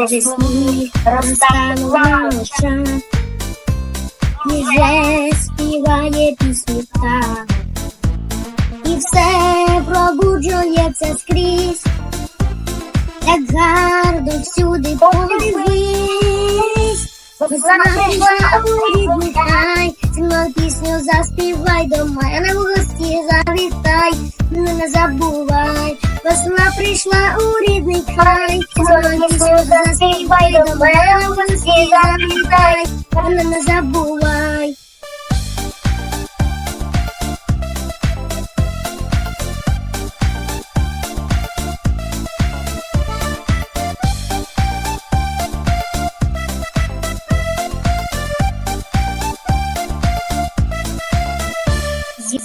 навесні розтанула очах. І вже співає пісню птах. І все пробуджується скрізь. Так гарно всюди подивись. Прийшла у рідний край, зі мною пісню заспівай до мене в гості завітай, не забувай. Весна прийшла у рідний край, зі до мене гості завітай, мене не забувай.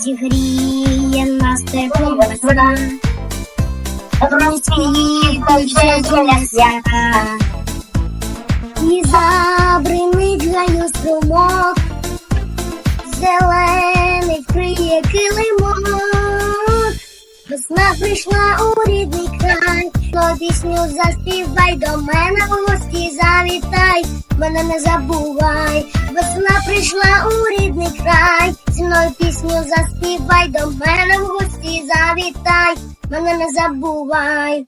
Зігріє нас тепло весна, розквітує золя свята, і забринить гаю струмок, зелений вкриє килимок. Весна прийшла у рідний край, то пісню заспівай до мене в гості завітай, мене не забувай. Весна прийшла у рідний край, зі мною пісню заспівай до мене в гості завітай, мене не забувай.